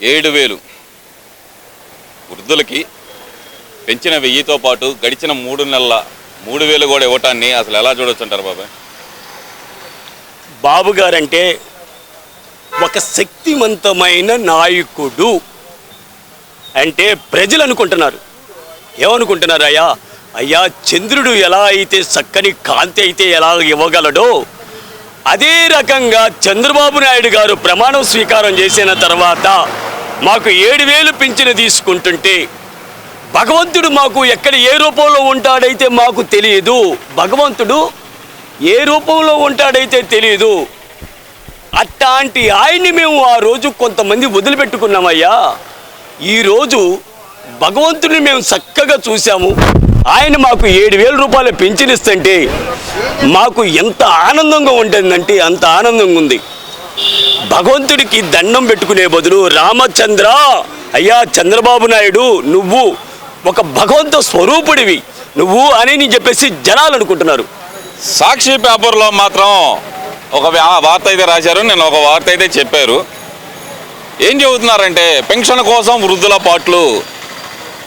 ఏడు వేలు వృద్ధులకి పెంచిన వెయ్యితో పాటు గడిచిన మూడు నెలల మూడు వేలు కూడా ఇవ్వటాన్ని అసలు ఎలా చూడొచ్చు అంటారు బాబాయ్? బాబు గారంటే ఒక శక్తివంతమైన నాయకుడు అంటే ప్రజలు అనుకుంటున్నారు. ఏమనుకుంటున్నారు అయ్యా? అయ్యా చంద్రుడు ఎలా అయితే చక్కని కాంతి అయితే ఎలా ఇవ్వగలడో అదే రకంగా చంద్రబాబు నాయుడు గారు ప్రమాణం స్వీకారం చేసిన తర్వాత మాకు ఏడు వేలు పింఛను తీసుకుంటుంటే భగవంతుడు మాకు ఎక్కడ ఏ రూపంలో ఉంటాడైతే మాకు తెలియదు. భగవంతుడు ఏ రూపంలో ఉంటాడైతే తెలియదు. అట్లాంటి ఆయన్ని మేము ఆ రోజు కొంతమంది వదిలిపెట్టుకున్నామయ్యా. ఈరోజు భగవంతుడిని మేము చక్కగా చూసాము ఆయన మాకు ఏడు వేల రూపాయలు పెంచినిస్తుంటే మాకు ఎంత ఆనందంగా ఉంటుందంటే అంత ఆనందంగా ఉంది. భగవంతుడికి దండం పెట్టుకునే బదులు రామచంద్ర అయ్యా చంద్రబాబు నాయుడు నువ్వు ఒక భగవంత స్వరూపుడివి. నువ్వు అని నీ చెప్పేసి జనాలు అనుకుంటున్నారు. సాక్షి పేపర్లో మాత్రం ఒక వార్త అయితే రాశారు నేను ఒక వార్త అయితే చెప్పారు. ఏం చెబుతున్నారంటే పెన్షన్ కోసం వృద్ధుల పాటలు.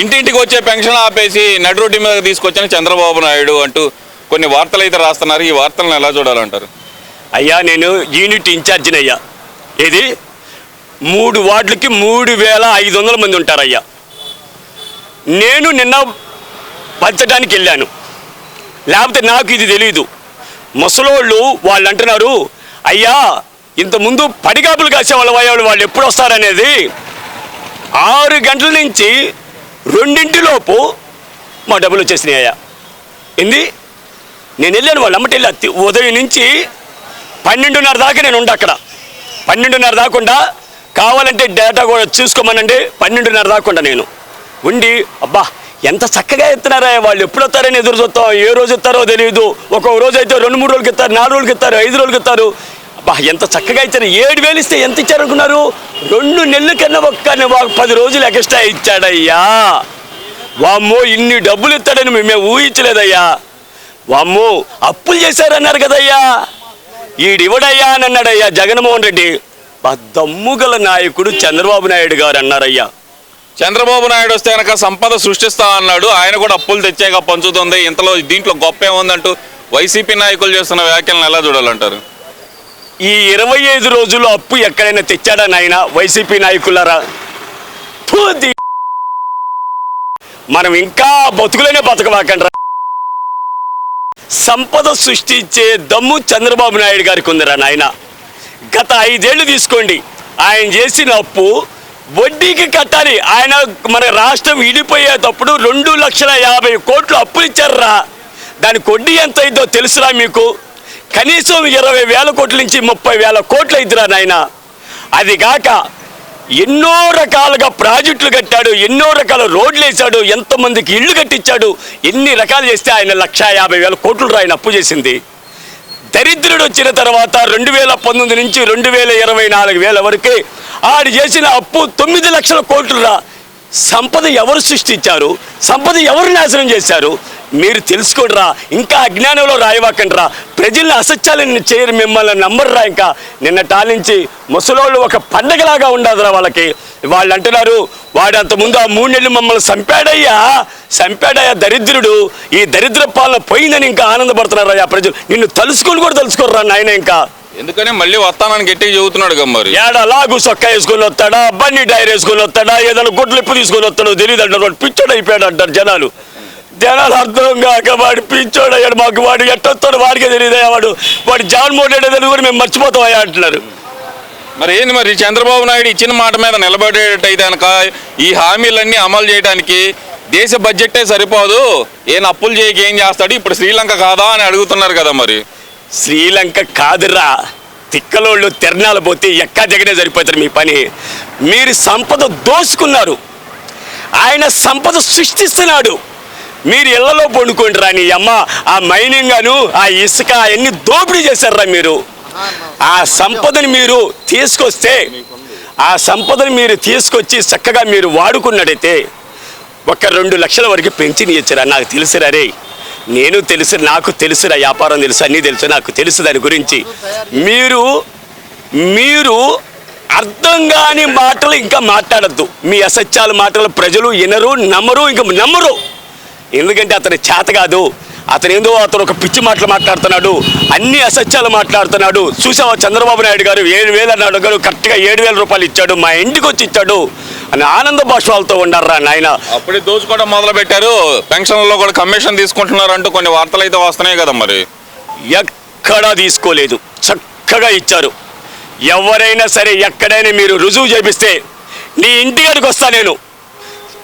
ఇంటింటికి వచ్చే పెన్షన్ ఆపేసి నడు రోడ్డు మీద తీసుకొచ్చిన చంద్రబాబు నాయుడు అంటూ కొన్ని వార్తలు అయితే రాస్తున్నారు. ఈ వార్తలను ఎలా చూడాలంటారు? అయ్యా నేను యూనిట్ ఇన్ఛార్జిని అయ్యా. ఏది? మూడు వార్డులకి మూడు వేల ఐదు వందల మంది ఉంటారయ్యా. నేను నిన్న పంచడానికి వెళ్ళాను. లేకపోతే నాకు ఇది తెలియదు ముసలోళ్ళు వాళ్ళు అంటున్నారు అయ్యా ఇంతకుముందు పడిగాపులు కాసే వాళ్ళ వాళ్ళు వాళ్ళు ఎప్పుడు వస్తారనేది? ఆరు గంటల నుంచి రెండింటిలోపు మా డబ్బులు వచ్చేసినాయి అయ్యా ఏంది? నేను వెళ్ళాను వాళ్ళు అమ్మటి వెళ్ళి తి- ఉదయం నుంచి పన్నెండున్నర దాకా నేను ఉండ అక్కడ. పన్నెండున్నర దాకుండా కావాలంటే డేటా కూడా చూసుకోమనండి. పన్నెండున్నర దాకుండా నేను. ఉండి అబ్బా ఎంత చక్కగా ఎత్తున్నారా వాళ్ళు. ఎప్పుడు వస్తారని ఎదురు చూస్తాం. ఏ రోజు ఇస్తారో తెలియదు ఒక్కొక్క రోజు అయితే రెండు మూడు రోజులకి ఇస్తారు నాలుగు రోజులకి ఇస్తారు ఐదు రోజులకి ఇస్తారు. అబ్బా ఎంత చక్కగా ఇచ్చారు. ఏడు వేలు ఇస్తే ఎంత ఇచ్చారనుకున్నారు? రెండు నెలల కన్నా ఒక్క పది రోజులు ఎక్స్ట్రా ఇచ్చాడయ్యా. వామ్మో ఇన్ని డబ్బులు ఇస్తాడని మేము ఊహించలేదయ్యా. వామ్మో అప్పులు చేశారన్నారు కదయ్యా. ఈడివడయ్యా అని అన్నాడయ్యా జగన్మోహన్ రెడ్డి. బా దమ్ముగల నాయకుడు చంద్రబాబు నాయుడు గారు అన్నారయ్యా. చంద్రబాబు నాయుడు వస్తే కనుక సంపద సృష్టిస్తా అన్నాడు. ఆయన కూడా అప్పులు తెచ్చాక పంచుతుంది. ఇంతలో దీంట్లో గొప్ప ఏముందంటూ వైసీపీ నాయకులు చేస్తున్న వ్యాఖ్యలను ఎలా చూడాలంటారు? ఈ ఇరవై ఐదు రోజులు అప్పు ఎక్కడైనా తెచ్చాడా నాయన వైసీపీ నాయకులారా? మనం ఇంకా బతుకులేనే బతకవాకండ్రా సంపద సృష్టించే దమ్ము చంద్రబాబు నాయుడు గారికి ఉందిరా నాయన. గత ఐదేళ్ళు తీసుకోండి. ఆయన చేసిన అప్పు వడ్డీకి కట్టాలి. ఆయన మన రాష్ట్రం విడిపోయేటప్పుడు రెండు లక్షల యాభై కోట్లు అప్పులు ఇచ్చారా దానికి వడ్డీ ఎంత అయిందో తెలుసురా మీకు? కనీసం ఇరవై వేల కోట్ల నుంచి ముప్పై వేల కోట్లు అయిద్దిరా నాయన. అది కాక ఎన్నో రకాలుగా ప్రాజెక్టులు కట్టాడు ఎన్నో రకాల రోడ్లు వేశాడు ఎంతమందికి ఇళ్ళు కట్టించాడు ఎన్ని రకాలు చేస్తే ఆయన లక్షా యాభై వేల కోట్లు ఆయన అప్పు చేసింది. దరిద్రుడు వచ్చిన తర్వాత రెండు వేల పంతొమ్మిది నుంచి రెండు వేల ఇరవై నాలుగు వేల వరకే ఆడు చేసిన అప్పు తొమ్మిది లక్షల కోట్లురా సంపద ఎవరు సృష్టించారు? సంపద ఎవరు నాశనం చేశారు? మీరు తెలుసుకోండిరా ఇంకా అజ్ఞానంలో రాయవాకండిరా ప్రజల్ని అసత్యాలను చేయరు మిమ్మల్ని నమ్మరురా ఇంకా. నిన్న టాలించి ముసలోళ్ళు ఒక పండగలాగా ఉండదురా వాళ్ళకి. వాళ్ళు అంటున్నారు వాడు ముందు ఆ మూడు నెలలు మమ్మల్ని చంపాడయ్యా. చంపాడయ్యా దరిద్రుడు. ఈ దరిద్ర పాలన పోయిందని ఇంకా ఆనందపడుతున్నారయ్యా ప్రజలు? నిన్ను తలుసుకొని కూడా తలుసుకోర్రా నాయన ఇంకా. ఎందుకని మళ్ళీ వస్తానని గట్టిగా చెబుతున్నాడు గమ్మరి ఏడ లాగు సొక్క వేసుకొని వస్తాడా? బన్నీ టైర్ వేసుకొని వస్తాడా? ఏదైనా గుడ్లు ఇప్పు తీసుకొని వస్తాడో తెలియదు అంటారు పిచ్చోడు అయిపోయాడు అంటారు జనాలు. జనాలు అర్థం కాక వాడు పిచ్చోడు అయ్యాడు మాకు వాడు ఎట్టొస్తాడు వాడికే తెలియదయ్యా వాడు? వాడు జగన్మోహన్ రెడ్డి తెలియదు కూడా మేము మర్చిపోతాం అయ్యా అంటున్నారు. మరి ఏంది మరి? చంద్రబాబు నాయుడు ఇచ్చిన మాట మీద నిలబడేటైతే కనుక ఈ హామీలన్నీ అమలు చేయడానికి దేశ బడ్జెటే సరిపోదు. ఏం అప్పులు చేయక ఏం చేస్తాడు? ఇప్పుడు శ్రీలంక కాదా అని అడుగుతున్నారు కదా మరి. శ్రీలంక కాదురా. తిక్కలోళ్ళు తిరణాలు పోతే ఎక్కా దిగనే సరిపోతారు మీ పని. మీరు సంపద దోసుకున్నారు ఆయన సంపద సృష్టిస్తున్నాడు. మీరు ఇళ్ళలో పండుకోండి రా నీ అమ్మ. ఆ మైనింగ్ అను ఆ ఇసుక అవన్నీ దోపిడీ చేశారా మీరు. ఆ సంపదని మీరు తీసుకొస్తే ఆ సంపదను మీరు తీసుకొచ్చి చక్కగా మీరు వాడుకున్నట్టయితే ఒక రెండు లక్షల వరకు పెంచి ఇచ్చారా నాకు తెలుసురా రే నేను తెలుసు నాకు తెలుసు నా వ్యాపారం తెలుసు అన్నీ తెలుసు నాకు తెలుసు దాని గురించి. మీరు మీరు అర్థం కాని మాటలు ఇంకా మాట్లాడద్దు. మీ అసత్యాల మాటలు ప్రజలు వినరు నమ్మరు ఇంకా నమ్మరు. ఎందుకంటే అతని చేత కాదు. అతను ఏందో అతను ఒక పిచ్చి మాటలు మాట్లాడుతున్నాడు అన్ని అసత్యాలు మాట్లాడుతున్నాడు. చూసావా చంద్రబాబు నాయుడు గారు ఏడు వేలు అన్నాడు గారు కరెక్ట్గా ఏడు వేల రూపాయలు ఇచ్చాడు మా ఇంటికి వచ్చి ఇచ్చాడు. అని ఆనంద భాషలతో ఉండారా నాయన? అప్పుడే దోచుకోవడం మొదలు పెట్టారు పెన్షన్లలో కూడా కమిషన్ తీసుకుంటున్నారు అంటూ కొన్ని వార్తలు అయితే వస్తున్నాయి కదా మరి. ఎక్కడా తీసుకోలేదు. చక్కగా ఇచ్చారు. ఎవరైనా సరే ఎక్కడైనా మీరు రుజువు చేపిస్తే నీ ఇంటి కాడికి వస్తా నేను.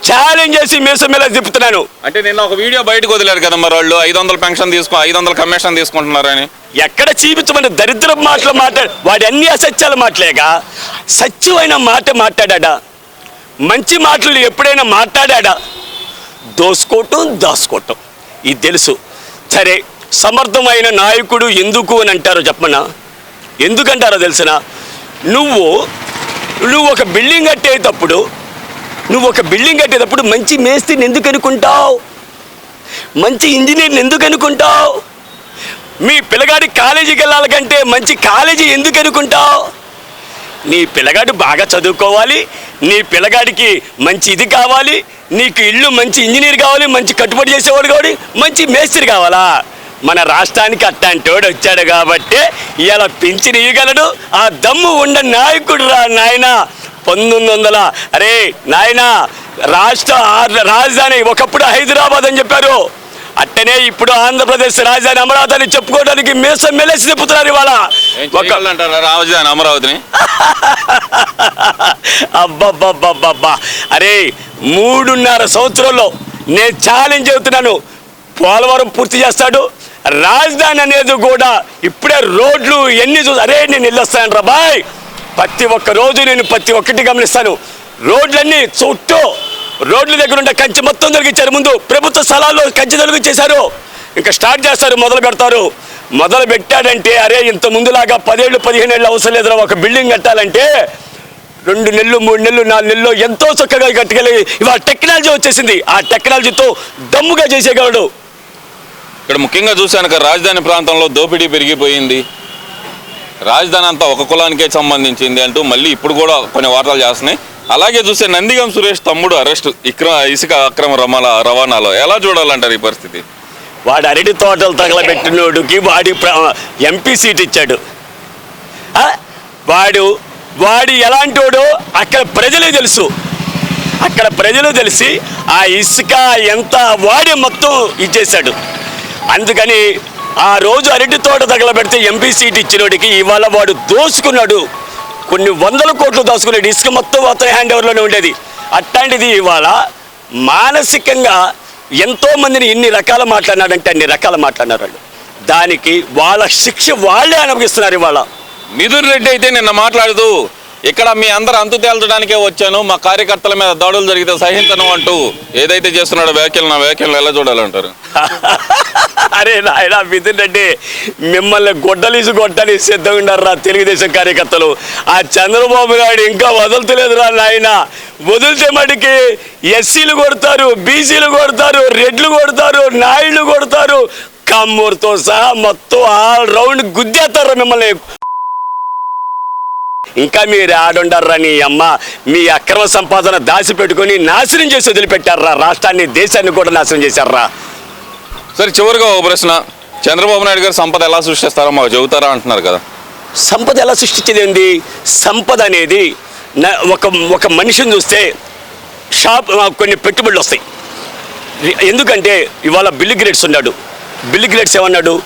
ఛాలెంజ్ చేసి మీసం మీద తిప్పుతున్నాను. అంటే నిన్న ఒక వీడియో బయటకు వదిలేరు కదా మరి వాళ్ళు. ఐదు వందల పెన్షన్ తీసుకో ఐదు వందల కమిషన్ తీసుకుంటున్నారని. ఎక్కడ చూపించమని దరిద్ర మాటలు మాట్లాడు వాడి అన్ని అసత్యాలు మాటలేగా? సత్యమైన మాట మాట్లాడా మంచి మాటలు ఎప్పుడైనా మాట్లాడా దోసుకోవటం దాసుకోవటం. ఇది తెలుసు. సరే సమర్థమైన నాయకుడు ఎందుకు అని అంటారో చెప్పనా? ఎందుకంటారో తెలిసిన? నువ్వు నువ్వు ఒక బిల్డింగ్ కట్టేటప్పుడు నువ్వు ఒక బిల్డింగ్ కట్టేటప్పుడు మంచి మేస్త్రిని ఎందుకు అనుకుంటావు? మంచి ఇంజనీర్ని ఎందుకు అనుకుంటావు? మీ పిల్లగాడి కాలేజీకి వెళ్ళాలి కంటే మంచి కాలేజీ ఎందుకు అనుకుంటావు? నీ పిల్లగాడు బాగా చదువుకోవాలి నీ పిల్లగాడికి మంచి ఇది కావాలి నీకు ఇల్లు మంచి ఇంజనీర్ కావాలి మంచి కట్టుబడి చేసేవాడు కావాలి మంచి మేస్త్రి కావాలా? మన రాష్ట్రానికి అట్టాంటోడు వచ్చాడు కాబట్టి ఇలా పింఛన్ ఇవ్వగలడు ఆ దమ్ము ఉండ నాయకుడు రా నాయన. పంతొమ్మిది వందల అరే నాయన రాష్ట్ర రాజధాని ఒకప్పుడు హైదరాబాద్ అని చెప్పారు. అట్టనే ఇప్పుడు ఆంధ్రప్రదేశ్ రాజధాని అమరావతి అని చెప్పుకోవడానికి మీసం మెలేసి తిప్పుతున్నారు ఇవాళ. రాజధాని అమరావతిని? అబ్బబ్బబ్బబ్బబ్బా. అరే మూడున్నర సంవత్సరంలో నేను ఛాలెంజ్ చెబుతున్నాను పోలవరం పూర్తి చేస్తాడు. రాజధాని అనేది కూడా ఇప్పుడే రోడ్లు ఎన్ని చూ అరే నేను వెళ్ళొస్తాను రా బాయ్. ప్రతి ఒక్క రోజు నేను ప్రతి ఒక్కటి గమనిస్తాను. రోడ్లన్నీ చుట్టూ రోడ్ల దగ్గర ఉండే కంచె మొత్తం తొలగించారు. ముందు ప్రభుత్వ స్థలాల్లో కంచె తొలగించేశారు. ఇంకా స్టార్ట్ చేస్తారు మొదలు పెడతారు. మొదలు పెట్టాడంటే అరే ఇంత ముందులాగా పదేళ్ళు పదిహేను ఏళ్ళు అవసరం లేదురా ఒక బిల్డింగ్ కట్టాలంటే రెండు నెలలు మూడు నెలలు నాలుగు నెలలు ఎంతో చక్కగా కట్టగలి ఇవాళ టెక్నాలజీ వచ్చేసింది. ఆ టెక్నాలజీతో దమ్ముగా చేసేయగలడు ఇక్కడ ముఖ్యంగా చూశాను రాజధాని ప్రాంతంలో దోపిడీ పెరిగిపోయింది. రాజధాని అంతా ఒక కులానికే సంబంధించింది అంటూ మళ్ళీ ఇప్పుడు కూడా కొన్ని వార్తలు చేస్తున్నాయి. అలాగే చూస్తే నందిగం సురేష్ తమ్ముడు అరెస్ట్ ఇక్ర ఇసుక అక్రమ రమాల రవాణాలో ఎలా చూడాలంటారు ఈ పరిస్థితి? వాడు అరటి తోటలు తగలబెట్టినోడికి వాడి ఎంపీ సీట్ ఇచ్చాడు. వాడు వాడు ఎలాంటోడో అక్కడ ప్రజలే తెలుసు. అక్కడ ప్రజలు తెలిసి ఆ ఇసుక ఎంత వాడి మొత్తం ఇచ్చేశాడు. అందుకని ఆ రోజు అరటి తోట తగలబెడితే ఎంపీ సీట్ ఇచ్చినోడికి ఇవాళ వాడు దోసుకున్నాడు. కొన్ని వందల కోట్లు దోసుకున్నాడు ఇసుక మొత్తం అతని హ్యాండ్ ఓవర్లోనే ఉండేది. అట్లాంటిది ఇవాళ మానసికంగా ఎంతో మందిని ఇన్ని రకాల మాట్లాడినాడంటే అన్ని రకాల మాట్లాడినారు వాళ్ళు. దానికి వాళ్ళ శిక్ష వాళ్ళే అనుభవిస్తున్నారు ఇవాళ. మిథున్ రెడ్డి అయితే నిన్న మాట్లాడుతూ ఇక్కడ మీ అందరు అంతు తేల్చడానికే వచ్చాను మా కార్యకర్తల మీద దాడులు జరిగితే సహించను అంటూ ఏదైతే చేస్తున్నాడో వ్యాఖ్యలు నా వ్యాఖ్యలు ఎలా చూడాలంటారు? అరే నాయన మిథున్ రెడ్డి మిమ్మల్ని గొడ్డలీసి కొట్టని సిద్ధంగా ఉన్నారా తెలుగుదేశం కార్యకర్తలు. ఆ చంద్రబాబు నాయుడు ఇంకా వదులుతలేదురా నాయన. వదిలితే మటుకి ఎస్సీలు కొడతారు బీసీలు కొడతారు రెడ్లు కొడతారు నాయుళ్ళు కొడతారు. కమ్మూరుతో సహా మొత్తం ఆల్ రౌండ్ గుద్దేస్తారు మిమ్మల్ని. ఇంకా మీరు ఆడుండర్రా నీ అమ్మ మీ అక్రమ సంపాదన దాచిపెట్టుకొని నాశనం చేసి వదిలిపెట్టారా రాష్ట్రాన్ని దేశాన్ని కూడా నాశనం చేశారా సరే చివరిగా ఒక ప్రశ్న. చంద్రబాబు నాయుడు గారు సంపద ఎలా సృష్టిస్తారో మాకు చెబుతారా అంటున్నారు కదా. సంపద ఎలా సృష్టించేది సంపద అనేది ఒక ఒక మనిషిని చూస్తే షాప్ కొన్ని పెట్టుబడులు వస్తాయి. ఎందుకంటే ఇవాళ బిల్ గ్రేడ్స్ ఉన్నాడు. బిల్ గ్రేడ్స్ ఏమన్నాడు?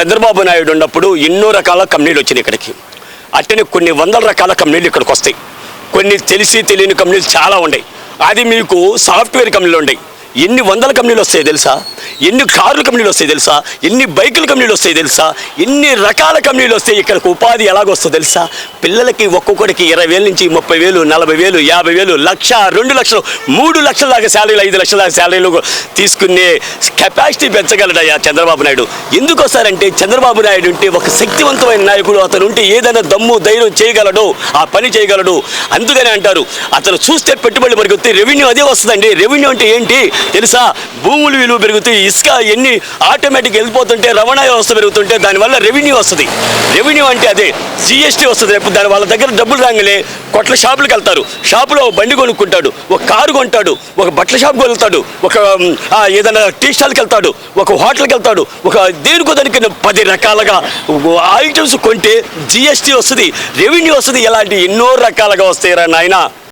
చంద్రబాబు నాయుడు ఉన్నప్పుడు ఎన్నో రకాల కంపెనీలు వచ్చినాయి ఇక్కడికి. అట్టనే కొన్ని వందల రకాల కంపెనీలు ఇక్కడికి వస్తాయి. కొన్ని తెలిసి తెలియని కంపెనీలు చాలా ఉన్నాయి. అది మీకు సాఫ్ట్వేర్ కంపెనీలు ఉన్నాయి. ఎన్ని వందల కంపెనీలు వస్తాయి తెలుసా? ఎన్ని కార్ల కంపెనీలు వస్తాయి తెలుసా? ఎన్ని బైకుల కంపెనీలు వస్తాయి తెలుసా? ఎన్ని రకాల కంపెనీలు వస్తాయి? ఇక్కడికి ఉపాధి ఎలాగొస్తుందో తెలుసా? పిల్లలకి ఒక్కొక్కడికి ఇరవై వేల నుంచి ముప్పై వేలు నలభై వేలు యాభై వేలు లక్ష రెండు లక్షలు మూడు లక్షల దాకా శాలరీలు ఐదు లక్షల దాకా శాలరీలు తీసుకునే కెపాసిటీ పెంచగలడయ్యా చంద్రబాబు నాయుడు. ఎందుకు వస్తారంటే చంద్రబాబు నాయుడు ఉంటే ఒక శక్తివంతమైన నాయకుడు అతను ఉంటే ఏదైనా దమ్ము ధైర్యం చేయగలడు ఆ పని చేయగలడు. అందుకనే అంటారు అతను చూస్తే పెట్టుబడి పరిగెత్తి రెవెన్యూ అదే వస్తుందండి. రెవెన్యూ అంటే ఏంటి? తెలుసా? భూములు విలువ పెరుగుతాయి ఇసుక ఎన్ని ఆటోమేటిక్ వెళ్ళిపోతుంటే రవాణా వ్యవస్థ పెరుగుతుంటే దానివల్ల రెవెన్యూ వస్తుంది. రెవెన్యూ అంటే అదే జిఎస్టీ వస్తుంది. రేపు దాని వాళ్ళ దగ్గర డబ్బులు రాగానే కొట్ల షాపులకు వెళ్తారు. షాపులో ఒక బండి కొనుక్కుంటాడు ఒక కారు కొంటాడు ఒక బట్టల షాప్కి వెళ్తాడు ఒక ఏదైనా టీ స్టాల్కి వెళ్తాడు ఒక హోటల్కి వెళ్తాడు ఒక దేనికో దానికి పది రకాలుగా ఐటమ్స్ కొంటే జిఎస్టీ వస్తుంది రెవెన్యూ వస్తుంది. ఇలాంటి ఎన్నో రకాలుగా వస్తాయి రా నాయన.